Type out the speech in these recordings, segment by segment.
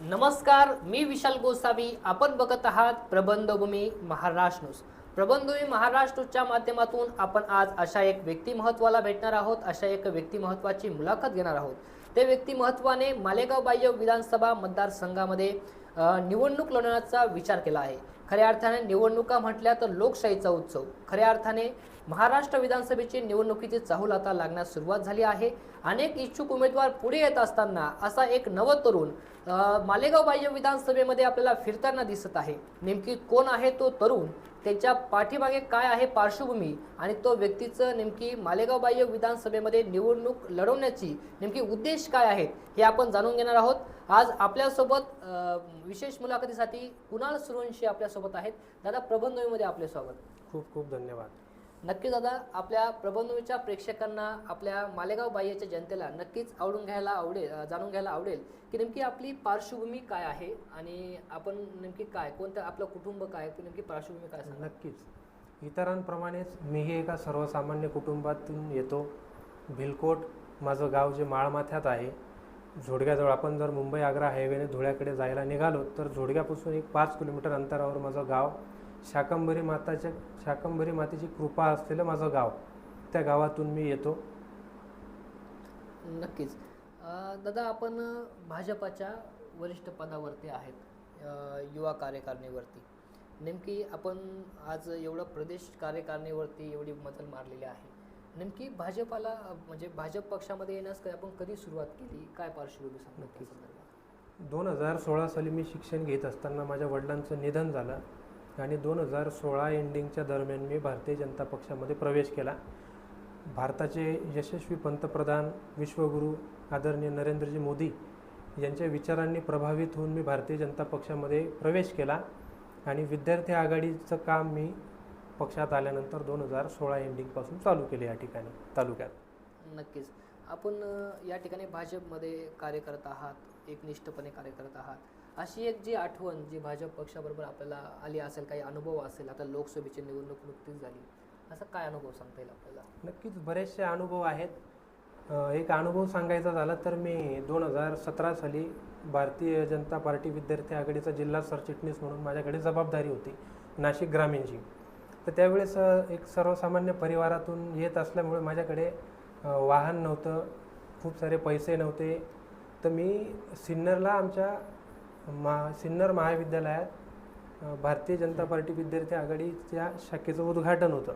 नमस्कार मी विशाल गोसावी. आपण बघत आहात प्रबंधभूमी महाराष्ट्र न्यूज. प्रबंधभूमी महाराष्ट्र न्यूजच्या माध्यमातून आपण आज अशा एक व्यक्तिमत्वाला भेटणार आहोत अशा एक व्यक्तिमत्वाची मुलाखत घेणार आहोत. ते व्यक्तिमत्वाने मालेगाव बाह्य विधानसभा मतदारसंघामध्ये निवडणूक लढवण्याचा विचार केला आहे. खऱ्या अर्थाने निवडणुका म्हटल्या तर लोकशाहीचा उत्सव. खऱ्या अर्थाने महाराष्ट्र विधानसभेची निवडणुकीची चाहूल आता लागण्यास सुरुवात झाली आहे. अनेक इच्छुक उमेदवार पुढे येत असताना असा एक नव तरुण मालेगाव बाह्य विधानसभेमध्ये आपल्याला फिरताना दिसत आहे. नेमकी कोण आहे तो तरुण? त्याच्या पाठीमागे काय आहे पार्श्वभूमी? आणि तो व्यक्तीचं नेमकी मालेगाव बाह्य विधानसभेमध्ये निवडणूक लढवण्याची नेमकी उद्देश काय आहेत हे आपण जाणून घेणार आहोत. आज आपल्यासोबत विशेष मुलाखतीसाठी कुणाल सुरवंशी आपल्यासोबत आहेत. दादा प्रबंधमध्ये आपले स्वागत. खूप खूप धन्यवाद. नक्की दादा आपल्या प्रबंधूच्या प्रेक्षकांना आपल्या मालेगाव बाह्याच्या जनतेला नक्कीच आवडून घ्यायला आवडेल जाणून घ्यायला आवडेल की नेमकी आपली पार्श्वभूमी काय आहे आणि आपण नेमकी काय कोणतं आपलं कुटुंब काय की नेमकी पार्श्वभूमी काय सांगा नक्कीच. इतरांप्रमाणेच मीही एका सर्वसामान्य कुटुंबातून येतो. भिलकोट माझं गाव जे माळमाथ्यात आहे. झोडग्याजवळ आपण जर मुंबई आग्रा हायवेने धुळ्याकडे जायला निघालो तर झोडग्यापासून एक पाच किलोमीटर अंतरावर माझं गाव शाकंभरी माताच्या शाकंभरी मातेची कृपा असलेलं माझं गाव. त्या गावातून मी येतो. नक्कीच. दादा आपण भाजपाच्या वरिष्ठ पदावरती आहेत युवा कार्यकारिणीवरती. नेमकी आपण आज एवढं प्रदेश कार्यकारिणीवरती एवढी मजल मारलेली आहे. नेमकी भाजपाला म्हणजे भाजप पक्षामध्ये येण्यास काय आपण कधी सुरुवात केली? काय पार्श्वभूमी सांगता नक्कीच. दोन हजार सोळा साली मी शिक्षण घेत असताना माझ्या वडिलांचं निधन झालं. आणि दोन हजार सोळा एंडिंगच्या दरम्यान मी भारतीय जनता पक्षामध्ये प्रवेश केला. भारताचे यशस्वी पंतप्रधान विश्वगुरू आदरणीय नरेंद्रजी मोदी यांच्या विचारांनी प्रभावित होऊन मी भारतीय जनता पक्षामध्ये प्रवेश केला आणि विद्यार्थी आघाडीचं काम मी पक्षात आल्यानंतर दोन हजार सोळा एंडिंगपासून चालू केले या ठिकाणी तालुक्यात. नक्कीच. आपण या ठिकाणी भाजपमध्ये कार्य करत आहात एकनिष्ठपणे कार्य करत आहात. अशी एक जी आठवण जी भाजप पक्षाबरोबर आपल्याला आली असेल काही अनुभव असेल आता लोकसभेची निवडणूक नुकतीच झाली असा काय अनुभव सांगता येईल आपल्याला? नक्कीच बरेचसे अनुभव आहेत. एक अनुभव सांगायचा झाला तर मी दोन हजार सतरा साली भारतीय जनता पार्टी विद्यार्थी आघाडीचा जिल्हा सरचिटणीस म्हणून माझ्याकडे जबाबदारी होती नाशिक ग्रामीणची. तर त्यावेळेस एक सर्वसामान्य परिवारातून येत असल्यामुळे माझ्याकडे वाहन नव्हतं खूप सारे पैसे नव्हते. तर मी सिन्नरला आमच्या मा सिन्नर महाविद्यालयात भारतीय जनता पार्टी विद्यार्थी आघाडीच्या शाखेचं उद्घाटन होतं.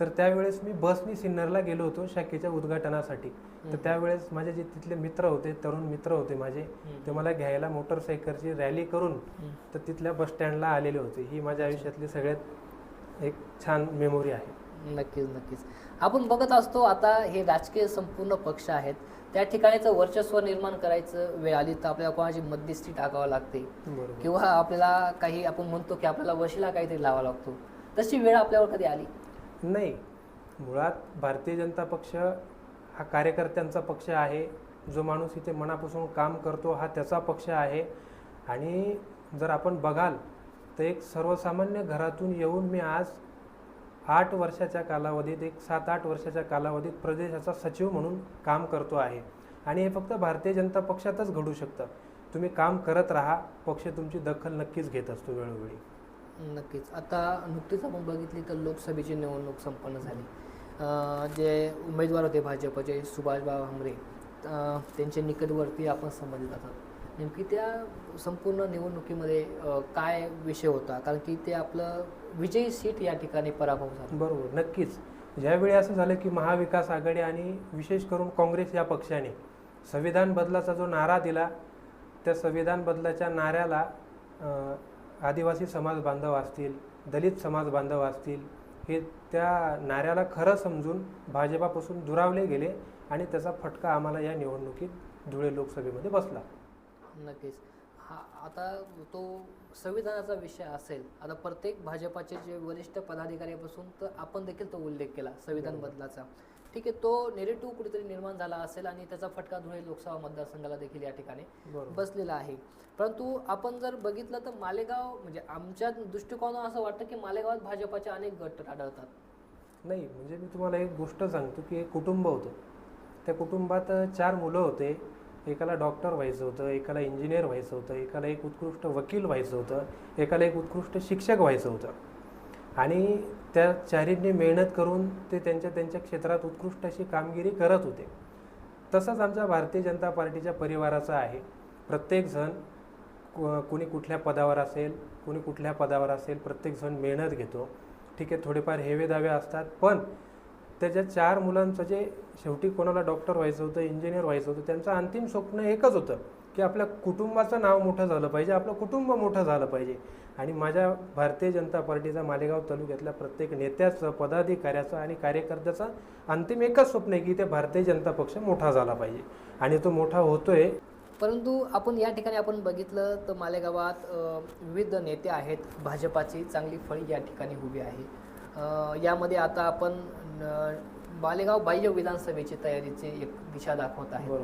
तर त्यावेळेस मी बसनी सिन्नरला गेलो होतो शाखेच्या उद्घाटनासाठी. तर त्यावेळेस माझे जे तिथले मित्र होते तरुण मित्र होते माझे ते मला घ्यायला मोटरसायकलची रॅली करून तर तिथल्या बस स्टँडला आलेले होते. ही माझ्या आयुष्यातली सगळ्यात एक छान मेमोरी आहे. नक्कीच नक्कीच. आपण बघत असतो आता हे राजकीय संपूर्ण पक्ष आहेत. त्या ठिकाणीचं वर्चस्व निर्माण करायचं वेळ आली तर आपल्याला कोणाची मध्यस्थी टाकावं लागते. किंवा आपल्याला काही आपण म्हणतो की आपल्याला वशिला काहीतरी लावा लागतो. तशी वेळ आपल्यावर कधी आली? नाही. मुळात भारतीय जनता पक्ष हा कार्यकर्त्यांचा पक्ष आहे. जो माणूस इथे मनापासून काम करतो हा त्याचा पक्ष आहे. आणि जर आपण बघाल तर एक सर्वसामान्य घरातून येऊन मी आज आठ वर्षाच्या कालावधीत एक सात आठ वर्षाच्या कालावधीत प्रदेशाचा सचिव म्हणून काम करतो आहे. आणि हे फक्त भारतीय जनता पक्षातच घडू शकतं. तुम्ही काम करत राहा पक्ष तुमची दखल नक्कीच घेत असतो वेळोवेळी. नक्कीच. आता नुकतीच आपण बघितली तर लोकसभेची निवडणूक संपन्न झाली. जे उमेदवार होते भाजपचे सुभाषबाब हमरे त्यांचे निकटवर्ती आपण संबंधित आहोत नेमकी त्या संपूर्ण निवडणुकीमध्ये काय विषय होता? कारण की ते आपलं विजयी सीट या ठिकाणी पराभव झाला. बरोबर नक्कीच. ज्यावेळी असं झालं की महाविकास आघाडी आणि विशेष करून काँग्रेस या पक्षाने संविधान बदलाचा जो नारा दिला त्या संविधान बदलाच्या नाऱ्याला आदिवासी समाज बांधव असतील दलित समाज बांधव असतील हे त्या नाऱ्याला खरं समजून भाजपापासून दुरावले गेले आणि त्याचा फटका आम्हाला या निवडणुकीत धुळे लोकसभेमध्ये बसला. नक्कीच. हा आता तो संविधानाचा विषय असेल आता प्रत्येक भाजपाचे जे वरिष्ठ पदाधिकाऱ्यापासून तर आपण देखील तो उल्लेख केला संविधान बदलाचा. ठीक आहे तो नेरेटिव्ह कुठेतरी निर्माण झाला असेल आणि त्याचा फटका धुळे लोकसभा मतदारसंघाला देखील या ठिकाणी बसलेला आहे. परंतु आपण जर बघितलं तर मालेगाव म्हणजे आमच्या दृष्टिकोनावर असं वाटतं की मालेगावात भाजपाचे अनेक गट आढळतात. नाही म्हणजे मी तुम्हाला एक गोष्ट सांगतो की एक कुटुंब होतं. त्या कुटुंबात चार मुलं होते. एकाला डॉक्टर व्हायचं होतं एकाला इंजिनियर व्हायचं होतं एकाला एक उत्कृष्ट वकील व्हायचं होतं एकाला एक उत्कृष्ट शिक्षक व्हायचं होतं. आणि त्या चारींनी मेहनत करून ते त्यांच्या त्यांच्या क्षेत्रात उत्कृष्ट अशी कामगिरी करत होते. तसंच आमच्या भारतीय जनता पार्टीच्या परिवाराचं आहे. प्रत्येकजण को- कोणी कुठल्या पदावर असेल कोणी कुठल्या पदावर असेल प्रत्येकजण मेहनत घेतो. ठीक आहे थोडेफार हेवे दावे असतात पण त्याच्या चार मुलांचं जे शेवटी कोणाला डॉक्टर व्हायचं होतं इंजिनियर व्हायचं होतं त्यांचं अंतिम स्वप्न एकच होतं की आपल्या कुटुंबाचं नाव मोठं झालं पाहिजे आपलं कुटुंब मोठं झालं पाहिजे. आणि माझ्या भारतीय जनता पार्टीचा मालेगाव तालुक्यातल्या प्रत्येक नेत्याचं पदाधिकाऱ्याचं आणि कार्यकर्त्याचं अंतिम एकच स्वप्न आहे की ते भारतीय जनता पक्ष मोठा झाला पाहिजे. आणि तो मोठा होतोय. परंतु आपण या ठिकाणी आपण बघितलं तर मालेगावात विविध नेते आहेत. भाजपाची चांगली फळी या ठिकाणी उभी आहे. यामध्ये आता आपण न, मालेगाव बाह्य विधानसभेची तयारीची एक दिशा दाखवत आहे.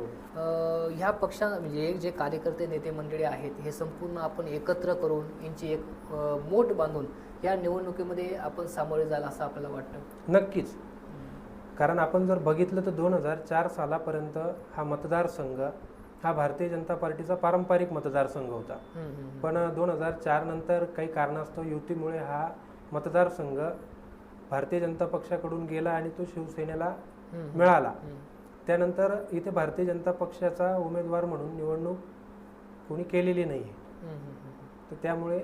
ह्या पक्षा म्हणजे जे कार्यकर्ते नेते मंडळी आहेत हे संपूर्ण आपण एकत्र करून यांची एक मोठ बांधून या निवडणुकीमध्ये आपण सामोरे जाल असं आपल्याला वाटतं? नक्कीच. कारण आपण जर बघितलं तर दोन हजार चार सालापर्यंत हा मतदारसंघ हा भारतीय जनता पार्टीचा पारंपरिक मतदारसंघ होता. पण दोन हजार चार नंतर काही कारणास्तव युतीमुळे हा मतदारसंघ भारतीय जनता पक्षाकडून गेला आणि तो शिवसेनेला मिळाला. त्यानंतर इथे भारतीय जनता पक्षाचा उमेदवार म्हणून निवडणूक कोणी केलेली नाही आहे. तर त्यामुळे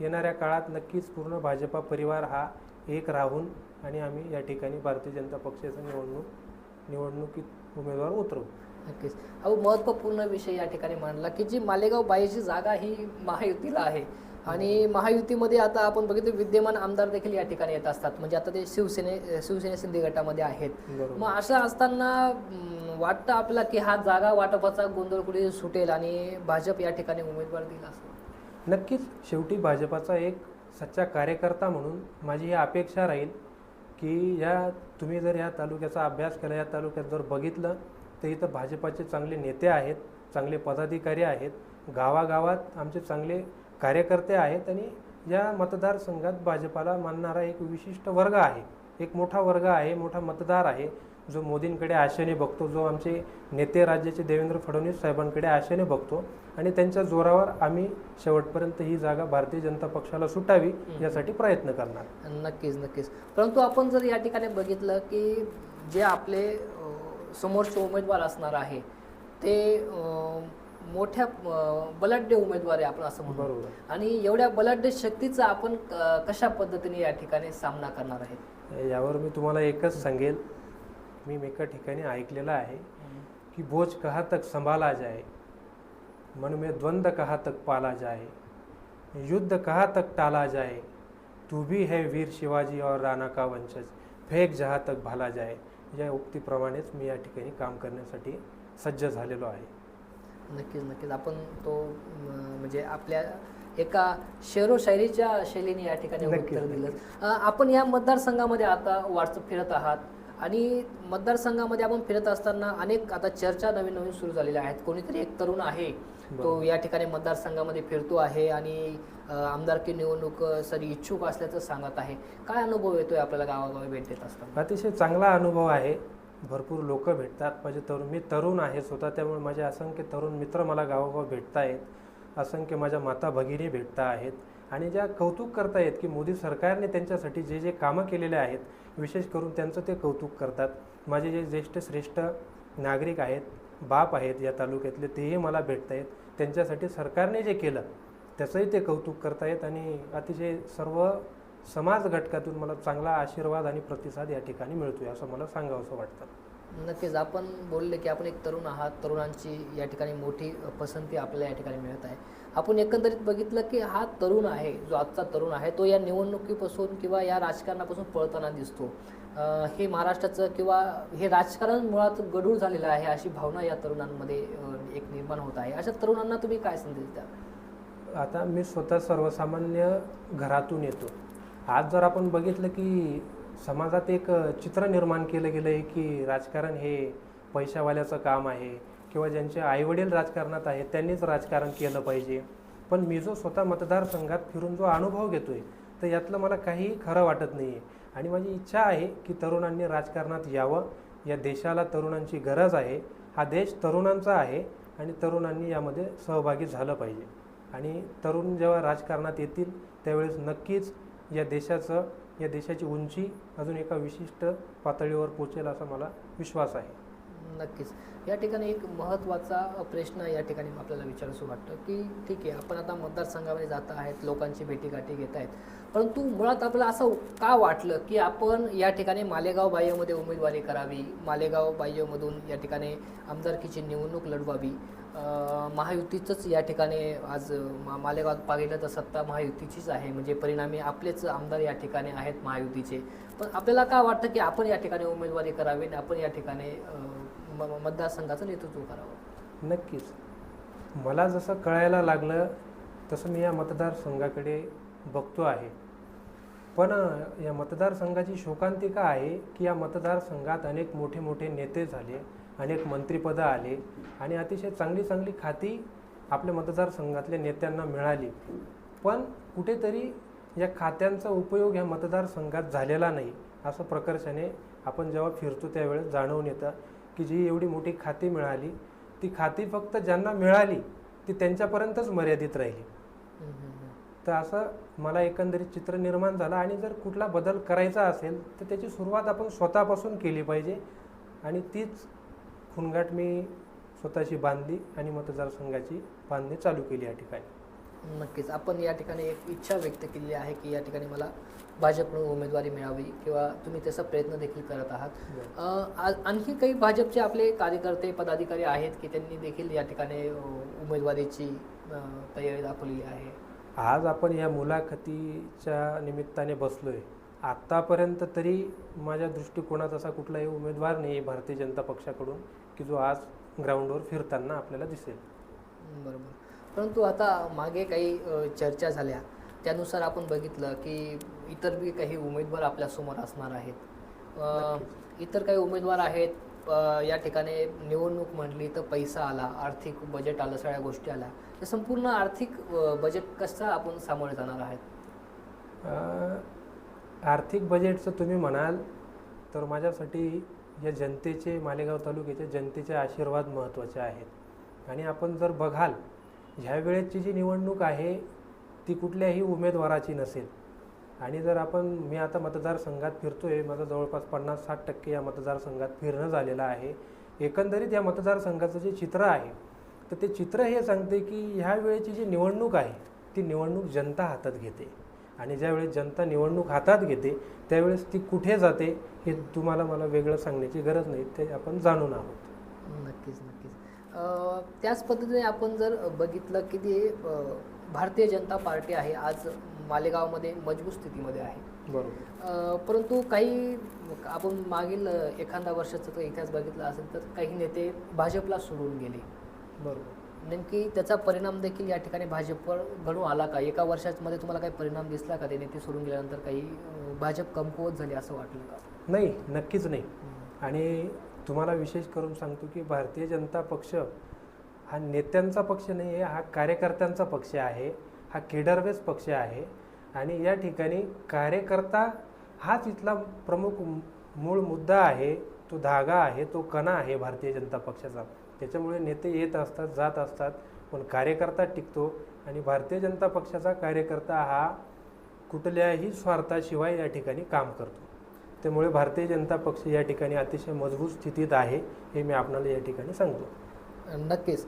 येणाऱ्या काळात नक्कीच पूर्ण भाजपा परिवार हा एक राहून आणि आम्ही या ठिकाणी भारतीय जनता पक्षाचा निवडणूक निवडणुकीत उमेदवार उतरवू. नक्कीच. अहो महत्त्वपूर्ण विषय या ठिकाणी मांडला की जी मालेगाव बाईची जागा ही महायुतीला आहे. आणि महायुतीमध्ये आता आपण बघितलं विद्यमान आमदार देखील या ठिकाणी येत असतात. म्हणजे आता ते शिवसेने शिवसेने शिंदे गटामध्ये आहेत. मग असं असताना वाटतं आपल्याला की हा जागा वाटपाचा गोंधळ कुठे सुटेल आणि भाजप या ठिकाणी उमेदवार दिला असं? नक्कीच. शेवटी भाजपाचा एक सच्चा कार्यकर्ता म्हणून माझी ही अपेक्षा राहील की या तुम्ही जर या तालुक्याचा अभ्यास केला या तालुक्यात जर बघितलं तर इथं भाजपाचे चांगले नेते आहेत चांगले पदाधिकारी आहेत. गावागावात आमचे चांगले कार्यकर्ते आहेत आणि या मतदारसंघात भाजपाला मानणारा एक विशिष्ट वर्ग आहे. एक मोठा वर्ग आहे मोठा मतदार आहे जो मोदींकडे आशेने बघतो जो आमचे नेते राज्याचे देवेंद्र फडणवीस साहेबांकडे आशेने बघतो आणि त्यांच्या जोरावर आम्ही शेवटपर्यंत ही जागा भारतीय जनता पक्षाला सुटावी यासाठी प्रयत्न करणार. नक्कीच नक्कीच. परंतु आपण जर या ठिकाणी बघितलं की जे आपले समोरचे उमेदवार असणार आहे ते मोठ्या बलाढ्य उमेदवार आहे आपण असं म्हणू. बरोबर. आणि एवढ्या बलाढ्य शक्तीचा आपण कशा पद्धतीने या ठिकाणी सामना करणार आहे? यावर मी तुम्हाला एकच सांगेल. मी एका ठिकाणी ऐकलेलं आहे कि बोझ कहाँ तक संभाला जाए मन में द्वंद्व कहाँ तक पाला जाए युद्ध कहाँ तक टाला जाए तू भी है वीर शिवाजी और राणा का वंशज फेक जहाँ तक भाला जाए या उक्तीप्रमाणेच मी या ठिकाणी काम करण्यासाठी सज्ज झालेलो आहे. नक्कीच नक्कीच. आपण तो म्हणजे आपल्या एका शेरो शायरीच्या शैलीने या ठिकाणी उत्तर दिलं. आपण या मतदारसंघामध्ये आता व्हॉट्सअप फिरत आहात आणि मतदारसंघामध्ये आपण फिरत असताना अनेक आता चर्चा नवीन नवीन सुरू झालेल्या आहेत. कोणीतरी एक तरुण आहे तो. या ठिकाणी मतदारसंघामध्ये फिरतो आहे आणि आमदारकी निवडणूकसाठी इच्छुक असल्याचं सांगत आहे. काय अनुभव येतोय आपल्याला गावागावी भेट देत असताना? अतिशय चांगला अनुभव आहे. भरपूर लोक भेटतात. माझे तरुण मी तरुण आहे स्वतः त्यामुळे माझे असंख्य तरुण मित्र मला गावोगाव भेटत आहेत असंख्य माझ्या माता भगिनी भेटता आहेत. आणि ज्या कौतुक करतायत की मोदी सरकारने त्यांच्यासाठी जे जे कामं केलेले आहेत विशेष करून त्यांचं ते कौतुक करतात. माझे जे ज्येष्ठ श्रेष्ठ नागरिक आहेत बाप आहेत या तालुक्यातले तेही मला भेटत आहेत त्यांच्यासाठी सरकारने जे केलं त्याचंही ते कौतुक करतायत. आणि अतिशय सर्व समाज घटकातून मला चांगला आशीर्वाद आणि प्रतिसाद या ठिकाणी मिळतोय असं मला सांगावंसं वाटतं. नक्कीच आपण बोलले की आपण एक तरुण आहात तरुणांची या ठिकाणी मोठी पसंती आपल्याला या ठिकाणी मिळत आहे. आपण एकंदरीत बघितलं की हा तरुण आहे जो आजचा तरुण आहे तो या निवडणुकीपासून किंवा या राजकारणापासून पळताना दिसतो. हे महाराष्ट्राचं किंवा हे राजकारण मुळात गडूळ झालेलं आहे अशी भावना या तरुणांमध्ये एक निर्माण होत आहे. अशा तरुणांना तुम्ही काय संदेश द्या आता मी स्वतः सर्वसामान्य घरातून येतो. आज जर आपण बघितलं की समाजात एक चित्र निर्माण केलं गेलं आहे की राजकारण हे पैशावाल्याचं काम आहे किंवा ज्यांचे आईवडील राजकारणात आहेत त्यांनीच राजकारण केलं पाहिजे. पण मी जो स्वतः मतदारसंघात फिरून जो अनुभव घेतोय तर यातलं मला काही खरं वाटत नाही आहे आणि माझी इच्छा आहे की तरुणांनी राजकारणात यावं. या देशाला तरुणांची गरज आहे. हा देश तरुणांचा आहे आणि तरुणांनी यामध्ये सहभागी झालं पाहिजे. आणि तरुण जेव्हा राजकारणात येतील त्यावेळेस नक्कीच या देशाचं या देशाची उंची अजून एका विशिष्ट पातळीवर पोचेल असा मला विश्वास आहे. नक्कीच. या ठिकाणी एक महत्त्वाचा प्रश्न या ठिकाणी आपल्याला विचारायचं वाटतं की ठीक आहे आपण आता मतदारसंघामध्ये जात आहेत लोकांची भेटीगाठी घेत आहेत. परंतु मुळात आपल्याला असं का वाटलं की आपण या ठिकाणी मालेगाव बाह्यमध्ये उमेदवारी करावी मालेगाव बाह्यमधून या ठिकाणी आमदारकीची निवडणूक लढवावी? महायुतीचंच या ठिकाणी आज मा मालेगाव पाहिलं तर सत्ता महायुतीचीच आहे. म्हणजे परिणामी आपलेच आमदार या ठिकाणी आहेत महायुतीचे. पण आपल्याला का वाटतं की आपण या ठिकाणी उमेदवारी करावी आणि आपण या ठिकाणी म- मतदारसंघाचं नेतृत्व करावं? नक्कीच. मला जसं कळायला लागलं तसं मी या मतदारसंघाकडे बघतो आहे. पण या मतदारसंघाची शोकांतिका आहे की या मतदारसंघात अनेक मोठे मोठे नेते झाले. अनेक मंत्रिपदं आले आणि अतिशय चांगली चांगली खाती आपल्या मतदारसंघातल्या नेत्यांना मिळाली. पण कुठेतरी या खात्यांचा उपयोग ह्या मतदारसंघात झालेला नाही असं प्रकर्षाने आपण जेव्हा फिरतो त्यावेळेस जाणवून येतं की जी एवढी मोठी खाती मिळाली ती खाती फक्त ज्यांना मिळाली ती त्यांच्यापर्यंतच मर्यादित राहिली. तर असं मला एकंदरीत चित्र निर्माण झालं आणि जर कुठला बदल करायचा असेल तर त्याची सुरुवात आपण स्वतःपासून केली पाहिजे आणि तीच खुणगाठ मी स्वतःची बांधली आणि मतदारसंघाची बांधणी चालू केली या ठिकाणी. नक्कीच. आपण या ठिकाणी एक इच्छा व्यक्त केली आहे की या ठिकाणी मला भाजपकडून उमेदवारी मिळावी किंवा तुम्ही त्याचा प्रयत्न देखील करत आहात. आ- आणखी काही भाजपचे आपले कार्यकर्ते पदाधिकारी आहेत की त्यांनी देखील या ठिकाणी उमेदवारीची तयारी दाखवलेली आहे? आज आपण या मुलाखतीच्या निमित्ताने बसलोय. आत्तापर्यंत तरी माझ्या दृष्टिकोनात असा कुठलाही उमेदवार नाही आहे भारतीय जनता पक्षाकडून की जो आज ग्राउंडवर फिरताना आपल्याला दिसेल. बरोबर. परंतु आता मागे काही चर्चा झाल्या. त्यानुसार आपण बघितलं की इतर बी काही उमेदवार आपल्यासमोर असणार आहेत. इतर काही उमेदवार आहेत या ठिकाणी निवडणूक म्हटली तर पैसा आला आर्थिक बजेट आलं सगळ्या गोष्टी आल्या. तर संपूर्ण आर्थिक बजेट कसं आपण सामोरे जाणार आहेत? आर्थिक बजेटचं तुम्ही म्हणाल तर माझ्यासाठी या जनतेचे मालेगाव तालुक्याच्या जनतेचे आशीर्वाद महत्त्वाचे आहेत. आणि आपण जर बघाल ह्या वेळेची जी निवडणूक आहे ती कुठल्याही उमेदवाराची नसेल. आणि जर आपण मी आता मतदारसंघात फिरतो आहे माझं जवळपास पन्नास साठ टक्के या मतदारसंघात फिरणं झालेलं आहे. एकंदरीत या मतदारसंघाचं जे चित्र आहे तर ते चित्र हे सांगते की ह्या वेळेची जी निवडणूक आहे ती निवडणूक जनता हातात घेते. आणि ज्यावेळेस जनता निवडणूक हातात घेते त्यावेळेस ती कुठे जाते हे तुम्हाला मला वेगळं सांगण्याची गरज नाही ते आपण जाणून आहोत. नक्कीच नक्कीच. त्याच पद्धतीने आपण जर बघितलं की ते भारतीय जनता पार्टी आहे आज मालेगावमध्ये मजबूत स्थितीमध्ये आहे. बरोबर. परंतु काही आपण मागील एखादा वर्षाचा तो इतिहास बघितला असेल तर काही नेते भाजपला सोडून गेले. बरोबर. नेमकी त्याचा परिणाम देखील या ठिकाणी भाजपवर घडून आला का? एका वर्षामध्ये तुम्हाला काही परिणाम दिसला का? ते नेते सोडून गेल्यानंतर काही भाजप कमकुवत झाली असं वाटलं का? नाही नक्कीच नाही. आणि तुम्हाला विशेष करून सांगतो की भारतीय जनता पक्ष हा नेत्यांचा पक्ष नाही आहे हा कार्यकर्त्यांचा पक्ष आहे हा केडरवेस पक्ष आहे. आणि या ठिकाणी कार्यकर्ता हाच इथला प्रमुख मूळ मुद्दा आहे. तो धागा आहे तो कणा आहे भारतीय जनता पक्षाचा. त्याच्यामुळे नेते येत असतात जात असतात पण कार्यकर्ता टिकतो आणि भारतीय जनता पक्षाचा कार्यकर्ता हा कुठल्याही स्वार्थाशिवाय या ठिकाणी काम करतो. त्यामुळे भारतीय जनता पक्ष या ठिकाणी अतिशय मजबूत स्थितीत आहे हे मी आपणाला या ठिकाणी सांगतो. नक्कीच.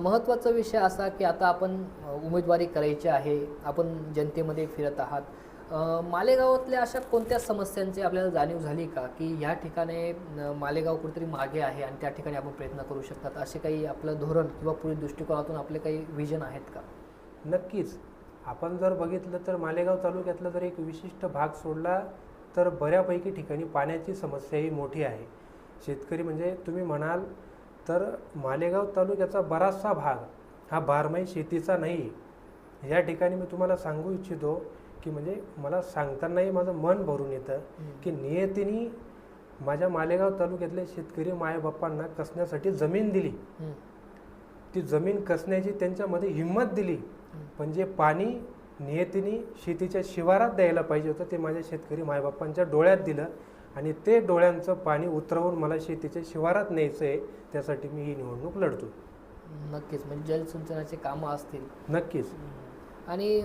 महत्त्वाचा विषय असा की आता आपण उमेदवारी करायची आहे आपण जनतेमध्ये फिरत आहात. मालेगावातल्या अशा कोणत्या समस्यांची आपल्याला जाणीव झाली का? की ह्या ठिकाणी मालेगाव कुठेतरी मागे आहे आणि त्या ठिकाणी आपण प्रयत्न करू शकतात असे काही आपलं धोरण किंवा पुढील दृष्टिकोनातून आपले काही विजन आहेत का? नक्कीच. आपण जर बघितलं तर मालेगाव तालुक्यातला जर एक विशिष्ट भाग सोडला तर बऱ्यापैकी ठिकाणी पाण्याची समस्या ही मोठी आहे. शेतकरी म्हणजे तुम्ही म्हणाल तर मालेगाव तालुक्याचा बराचसा भाग हा बारमाही शेतीचा नाही. या ठिकाणी मी तुम्हाला सांगू इच्छितो की म्हणजे मला सांगतानाही माझं मन भरून येतं की नियतीने माझ्या मालेगाव तालुक्यातल्या शेतकरी मायबापांना कसण्यासाठी जमीन दिली. ती जमीन कसण्याची त्यांच्यामध्ये हिंमत दिली. पण जे पाणी नियतीने शेतीच्या शिवारात द्यायला पाहिजे होतं ते माझ्या शेतकरी मायबापांच्या डोळ्यात दिलं. आणि ते डोळ्यांचं पाणी उतरवून मला शेतीच्या शिवारात न्यायचं आहे त्यासाठी मी ही निवडणूक लढतो. नक्कीच म्हणजे जलसिंचनाचे कामं असतील. नक्कीच. आणि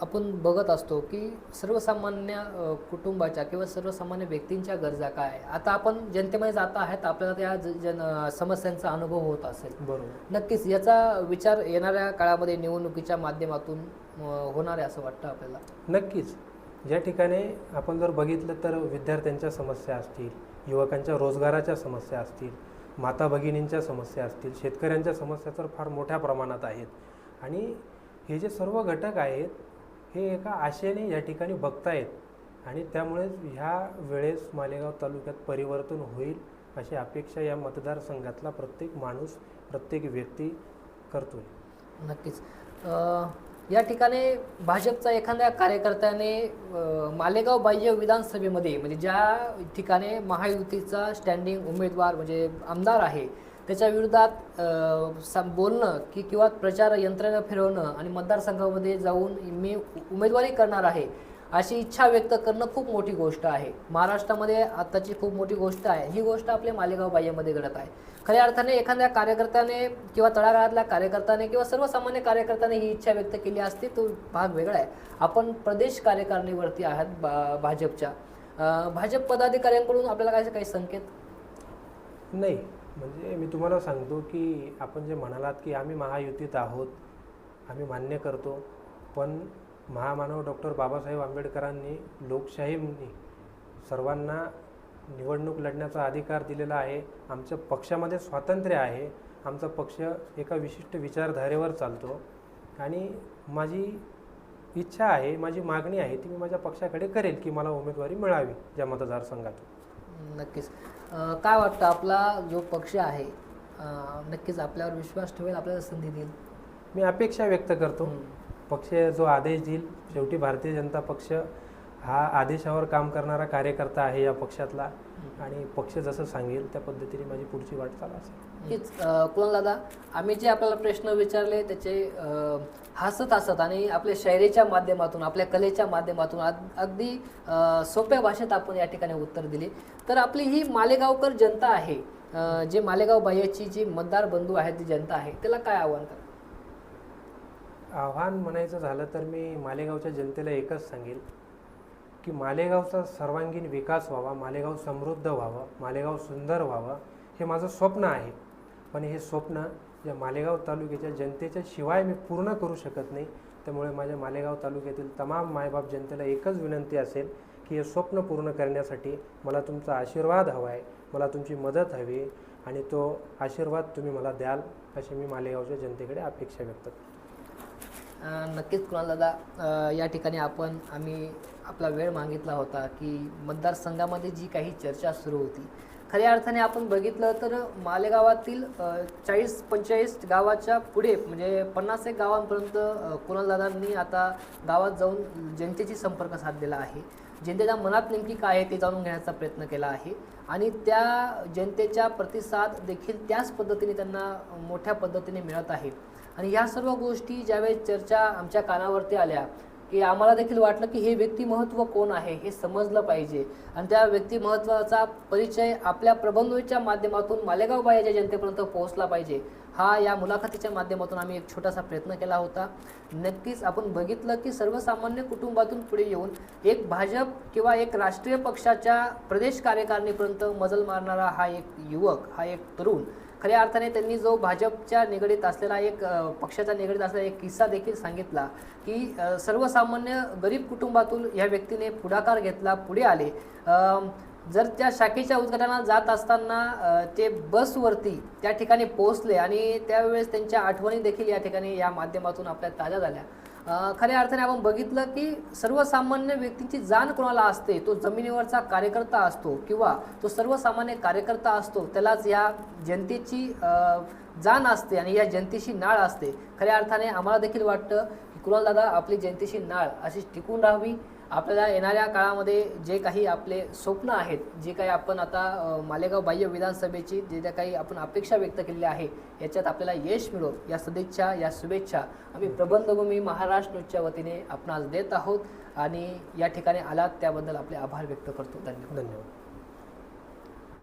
आपण बघत असतो की सर्वसामान्य कुटुंबाच्या किंवा सर्वसामान्य व्यक्तींच्या गरजा काय? आहे आता आपण जनतेमध्ये जात आहेत आपल्याला त्या जन समस्यांचा अनुभव होत असेल. बरोबर. नक्कीच याचा विचार येणाऱ्या काळामध्ये निवडणुकीच्या माध्यमातून होणार आहे असं वाटतं आपल्याला? नक्कीच. ज्या ठिकाणी आपण जर बघितलं तर विद्यार्थ्यांच्या समस्या असतील युवकांच्या रोजगाराच्या समस्या असतील माता भगिनींच्या समस्या असतील शेतकऱ्यांच्या समस्या तर फार मोठ्या प्रमाणात आहेत. आणि हे जे सर्व घटक आहेत हे एका आशेने या ठिकाणी बघतायत. आणि त्यामुळेच ह्या वेळेस मालेगाव तालुक्यात परिवर्तन होईल अशी अपेक्षा या मतदारसंघातला प्रत्येक माणूस प्रत्येक व्यक्ती करतो नक्कीच. या ठिकाणी भाजपचा एखाद्या कार्यकर्त्याने मालेगाव बाह्य विधानसभेमध्ये म्हणजे ज्या ठिकाणी महायुतीचा स्टँडिंग उमेदवार म्हणजे आमदार आहे त्याच्या विरोधात सा- बोलणं की किंवा प्रचार यंत्रणा फिरवणं आणि मतदारसंघामध्ये जाऊन मी उमेदवारी करणार आहे अशी इच्छा व्यक्त करणं खूप मोठी गोष्ट आहे. महाराष्ट्रामध्ये आत्ताची खूप मोठी गोष्ट आहे. ही गोष्ट आपल्या मालेगाव बाह्यामध्ये घडत आहे. खऱ्या अर्थाने एखाद्या कार्यकर्त्याने किंवा तळागाळातल्या कार्यकर्त्याने किंवा सर्वसामान्य कार्यकर्त्याने ही इच्छा व्यक्त केली असती तो भाग वेगळा आहे. आपण प्रदेश कार्यकारिणीवरती आहात बा भाजपच्या. भाजप पदाधिकाऱ्यांकडून आपल्याला काय काही संकेत? नाही. म्हणजे मी तुम्हाला सांगतो की आपण जे म्हणालात की आम्ही महायुतीत आहोत आम्ही मान्य करतो पण महामानव डॉक्टर बाबासाहेब आंबेडकरांनी लोकशाहीने सर्वांना निवडणूक लढण्याचा अधिकार दिलेला आहे. आमच्या पक्षामध्ये स्वातंत्र्य आहे. आमचा पक्ष एका विशिष्ट विचारधारेवर चालतो. आणि माझी इच्छा आहे माझी मागणी आहे ती मी माझ्या पक्षाकडे करेल की मला उमेदवारी मिळावी ज्या मतदारसंघातून. नक्कीच. काय वाटतं आपला जो पक्ष आहे नक्कीच आपल्यावर विश्वास ठेवेल आपल्याला संधी देईल? मी अपेक्षा व्यक्त करतो. पक्ष जो आदेश देईल शेवटी भारतीय जनता पक्ष हा आदेशावर काम करणारा कार्यकर्ता आहे या पक्षातला. आणि पक्ष जसं सांगेल त्या पद्धतीने माझी पुढची वाटचाल असेल. नक्कीच कुणाल दादा? आम्ही जे आपल्याला प्रश्न विचारले त्याचे हसत हसत आणि आपल्या शायरीच्या माध्यमातून आपल्या कलेच्या माध्यमातून अग- अगदी सोप्या भाषेत आपण या ठिकाणी उत्तर दिले. तर आपली ही मालेगावकर जनता आहे जे मालेगाव बाह्याची जी मतदार बंधू आहेत ती जनता आहे त्याला काय आव्हान कर आव्हान म्हणायचं झालं तर मी मालेगावच्या जनतेला एकच सांगेल की मालेगावचा सर्वांगीण विकास व्हावा मालेगाव समृद्ध व्हावं मालेगाव सुंदर व्हावं हे माझं स्वप्न आहे. पण हे स्वप्न या मालेगाव तालुक्याच्या जनतेच्या शिवाय मी पूर्ण करू शकत नाही. त्यामुळे माझ्या मालेगाव तालुक्यातील तमाम मायबाप जनतेला एकच विनंती असेल की हे स्वप्न पूर्ण करण्यासाठी मला तुमचा आशीर्वाद हवा आहे मला तुमची मदत हवी आणि तो आशीर्वाद तुम्ही मला द्याल अशी मी मालेगावच्या जनतेकडे अपेक्षा व्यक्त करतो. नक्कीच कुणाल दादा या ठिकाणी आपण आम्ही आपला वेळ मागितला होता की मतदारसंघामध्ये जी काही चर्चा सुरू होती खऱ्या अर्थाने आपण बघितलं तर मालेगावातील चाळीस पंचेचाळीस गावाच्या पुढे म्हणजे पन्नास एक गावांपर्यंत कुणालदादांनी आता गावात जाऊन जनतेशी संपर्क साधलेला आहे. जनतेच्या मनात नेमकी काय आहे ते जाणून घेण्याचा प्रयत्न केला आहे. आणि त्या जनतेच्या प्रतिसाद देखील त्याच पद्धतीने त्यांना मोठ्या पद्धतीने मिळत आहे. आणि ह्या सर्व गोष्टी ज्यावेळेस चर्चा आमच्या कानावरती आल्या की आम्हाला देखील वाटलं की हे व्यक्तिमत्व कोण आहे हे समजलं पाहिजे. आणि त्या व्यक्तिमत्वाचा परिचय आपल्या प्रबंधच्या माध्यमातून मालेगाव बायाच्या जनतेपर्यंत पोहोचला पाहिजे. हा या मुलाखतीच्या माध्यमातून आम्ही एक छोटासा प्रयत्न केला होता. नक्कीच आपण बघितलं की सर्वसामान्य कुटुंबातून पुढे येऊन एक भाजप किंवा एक राष्ट्रीय पक्षाच्या प्रदेश कार्यकारिणीपर्यंत मजल मारणारा हा एक युवक हा एक तरुण खऱ्या अर्थाने त्यांनी जो भाजपच्या निगडीत असलेला एक पक्षाचा निगडीत असलेला एक किस्सा देखील सांगितला की सर्वसामान्य गरीब कुटुंबातून या व्यक्तीने पुढाकार घेतला पुढे आले. जर त्या शाखेच्या उद्घाटनाला जात असताना ते बसवरती त्या ठिकाणी पोहोचले आणि त्यावेळेस त्यांच्या आठवणी देखील या ठिकाणी या माध्यमातून आपल्या ताज्या झाल्या. खऱ्या अर्थाने आपण बघितलं की सर्वसामान्य व्यक्तींची जाण कोणाला असते तो जमिनीवरचा कार्यकर्ता असतो किंवा तो सर्वसामान्य कार्यकर्ता असतो त्यालाच या जनतेची जाण असते आणि या जनतेशी नाळ असते. खऱ्या अर्थाने आम्हाला देखील वाटतं की कुणाल दादा आपली जनतेशी नाळ अशीच टिकून राहावी. आपल्याला येणाऱ्या काळामध्ये जे काही आपले स्वप्न आहेत जे काही आपण आता मालेगाव बाह्य विधानसभेची जे ज्या काही आपण अपेक्षा व्यक्त केलेल्या आहे याच्यात आपल्याला यश मिळो. या सदिच्छा या शुभेच्छा आम्ही प्रबंधभूमी महाराष्ट्र न्यूजच्या वतीने आपणास देत आहोत आणि या ठिकाणी आलात त्याबद्दल आपले आभार व्यक्त करतो. धन्यवाद. धन्यवाद.